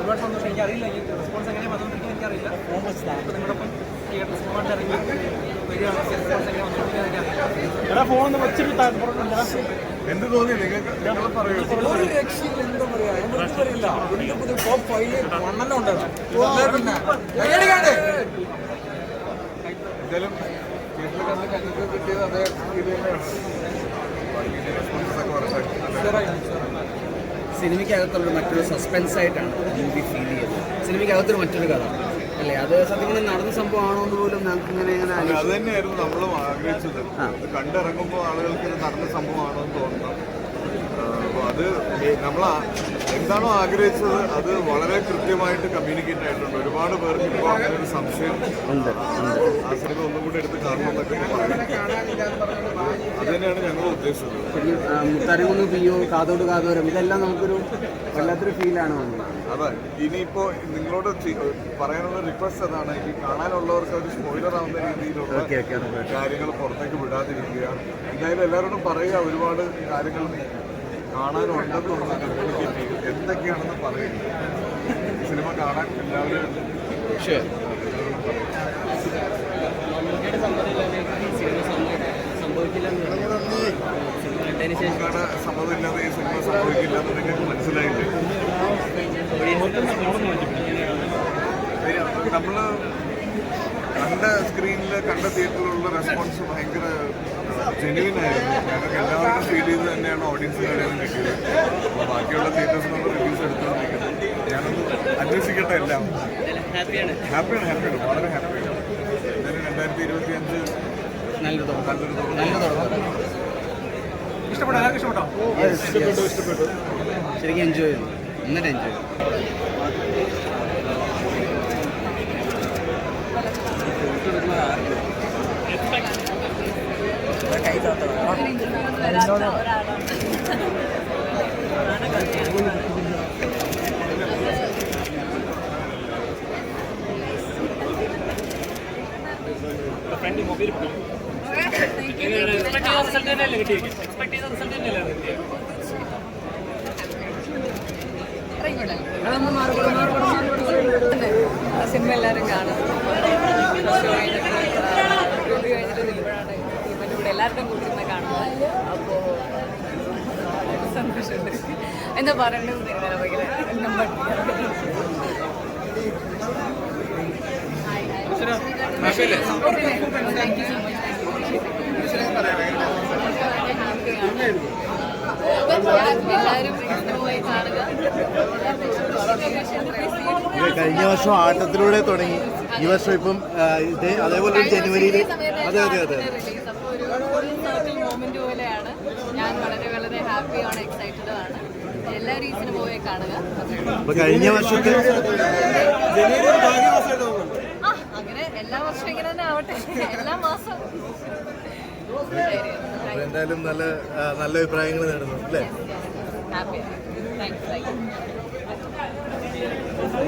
ഒരുപാട് സന്തോഷം എനിക്കറിയില്ല റെസ്പോൺസ് എങ്ങനെയാണ് വന്നുകൊണ്ടിരിക്കുന്നത് എനിക്കറിയില്ല നിങ്ങളൊപ്പം തിയേറ്റർ സിനിമ ഇറങ്ങി എടാ ഫോൺ വെച്ചിട്ട് എന്ത് തോന്നി നിങ്ങൾക്ക്? നിങ്ങൾ പറയൂ. ഒരു രക്ഷയില്ല എന്താ പറയാ? നമുക്ക് പറയില്ല. ഇതിന്റെ പുതിയ ടോപ്പ് ഫൈവ് മണ്ണെണ്ണ ഉണ്ടായിരുന്നു അല്ലേ പിന്നെ കൈയടിക്കാണ്ട് എന്തായാലും തിയേറ്ററിൽ കണ്ട് ഞങ്ങൾക്ക് കിട്ടിയത് അതേ ഇത് തന്നെയാണ്. സിനിമയ്ക്കകത്തുള്ള മറ്റൊരു സസ്പെൻസ് ആയിട്ടാണ് മൂവി ഫീൽ ചെയ്യുന്നത്. സിനിമയ്ക്കകത്തൊരു മറ്റൊരു കഥ. അല്ലേ? അത് സത്യം നടന്ന സംഭവമാണോ എന്ന് പോലും ഞങ്ങൾക്ക് ഇങ്ങനെ ഇങ്ങനെ അത് തന്നെയായിരുന്നു നമ്മളും ആഗ്രഹിച്ചത്. കണ്ടിറങ്ങുമ്പോൾ ആളുകൾക്ക് ഇത് നടന്ന സംഭവമാണോ എന്ന് തോന്നണം അത് നമ്മൾ എന്താണോ ആഗ്രഹിച്ചത് അത് വളരെ കൃത്യമായിട്ട് കമ്മ്യൂണിക്കേറ്റ് ആയിട്ടുണ്ട്. ഒരുപാട് പേർക്ക് ഇപ്പോൾ അങ്ങനെ ഒരു സംശയം ആ സിനിമ ഒന്നും കൂടി എടുത്ത് കാണണമെന്നൊക്കെ അത് തന്നെയാണ് ഞങ്ങൾ ശരിക്കും ആ, മുത്താരിക്കുന്ന് പിയോ കാതോട് കാതോരം ഇതെല്ലാം നമുക്കൊരു വല്ലാത്തൊരു ഫീലാണ് വന്നത്. അതെ ഇനിയിപ്പോ നിങ്ങളോട് പറയാനുള്ള റിക്വസ്റ്റ് അതാണ് ഈ കാണാനുള്ളവർക്ക് ഒരു സ്പോയിലർ ആവുന്ന രീതിയിലുള്ള ഓക്കെ ഓക്കെ കാര്യങ്ങൾ പുറത്തേക്ക് വിടാതിരിക്കുക. എന്തായാലും എല്ലാവരോടും പറയുക ഒരുപാട് കാര്യങ്ങൾ കാണാനുണ്ടെന്നുള്ള കമ്മ്യൂണിക്കേറ്റ് ചെയ്യുക എന്തൊക്കെയാണെന്ന് പറയുക സിനിമ കാണാൻ എല്ലാവരും ശരി കാണാൻ സമ്മതമില്ലാതെ ഈ സിനിമ സംഭവിക്കില്ല എന്ന് നിങ്ങൾക്ക് മനസ്സിലായില്ലേ? നമ്മൾ കണ്ട സ്ക്രീനിൽ കണ്ട തിയേറ്ററിലുള്ള റെസ്പോൺസ് ഭയങ്കര ജെന്യൂൻ ആയിരുന്നു. ഞങ്ങൾക്ക് എല്ലാവർക്കും ഫീൽ ചെയ്ത് തന്നെയാണ് ഓഡിയൻസുകാരെയും കിട്ടിയത്. അപ്പോൾ ബാക്കിയുള്ള തിയേറ്റേഴ്സിനുള്ള റിവ്യൂസ് എടുത്തുകൊണ്ടിരിക്കുന്നത് ഞാനൊന്ന് അന്വേഷിക്കട്ടെ എല്ലാം. ഹാപ്പിയാണ്. ഹാപ്പിയാണ് വളരെ ഹാപ്പിയാണ്. എന്തായാലും രണ്ടായിരത്തി ഇരുപത്തി അഞ്ച് നല്ലൊരു തുടക്കം. നല്ലൊരു തുടക്കം. നല്ല തുടക്കം ഇഷ്ടപ്പെട്ടോ? എല്ലാവർക്കും ഇഷ്ടപ്പെട്ടോ ഇഷ്ടപ്പെട്ടു ഇഷ്ടപ്പെട്ടു. ശരിക്കും എൻജോയ് ചെയ്തു. എന്നിട്ട് എൻജോയ് ചെയ്തു. ഫ്രണ്ട് മൊബൈൽ എക്സ്പെക്ട് ചെയ്ത റിസൾട്ട് തന്നെയല്ലേ കിട്ടിയിരിക്കും എക്സ്പെക്ട് ചെയ്ത റിസൾട്ട് തന്നെയല്ലേ സിനിമ എല്ലാവരും കാണും റിവ്യൂ കഴിഞ്ഞിട്ട് നിൽക്കുമ്പോഴാണ് ഇവന്റെ കൂടെ കൂടി ഇരുന്ന് കാണുന്നത് അപ്പോൾ സന്തോഷമുണ്ട് എന്താ പറയേണ്ടത് ഭയങ്കര ഭയങ്കര താങ്ക് യു സോ മച്ച് കഴിഞ്ഞ വർഷം ആട്ടത്തിലൂടെ തുടങ്ങി. ഈ വർഷം ഇപ്പം അതേപോലെ ജനുവരിയിൽ അതെ അതെ അതെ. ഞാൻ വളരെ വളരെ ഹാപ്പിയാണ് എക്സൈറ്റഡ് ആണ്. എല്ലാവരും ഈ പോയി കാണുക. അപ്പൊ കഴിഞ്ഞ വർഷത്തെ എല്ലാ വർഷവും ഇങ്ങനെ തന്നെ ആവട്ടെ. എല്ലാ മാസവും. എന്തായാലും നല്ല നല്ല അഭിപ്രായങ്ങൾ നേടുന്നു അല്ലേ?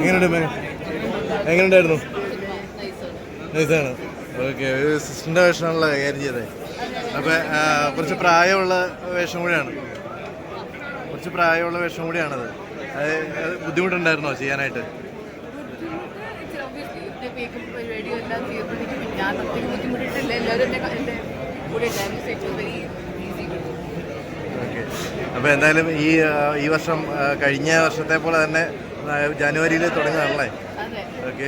എങ്ങനെയുണ്ട് എങ്ങനെയുണ്ടായിരുന്നു? നൈസാണ് ഓക്കെ ഒരു സിസ്റ്ററിന്റെ വേഷമാണല്ലോ കൈകാര്യം ചെയ്തത്. അപ്പോൾ കുറച്ച് പ്രായമുള്ള വേഷം കൂടിയാണ്. കുറച്ച് പ്രായമുള്ള വേഷം കൂടിയാണത്. അത് ബുദ്ധിമുട്ടുണ്ടായിരുന്നോ ചെയ്യാനായിട്ട്? പരിപാടിയും എല്ലാം ഞാൻ ബുദ്ധിമുട്ടിട്ടില്ല. എല്ലാവരും എന്റെ എന്റെ കൂടെ ഉണ്ടായിരുന്നു സെറ്റ് വെരി ഈസി അപ്പോൾ എന്തായാലും ഈ ഈ വർഷം കഴിഞ്ഞ വർഷത്തെ പോലെ തന്നെ ജനുവരിയിൽ തുടങ്ങുകയാണല്ലേ? ഓക്കെ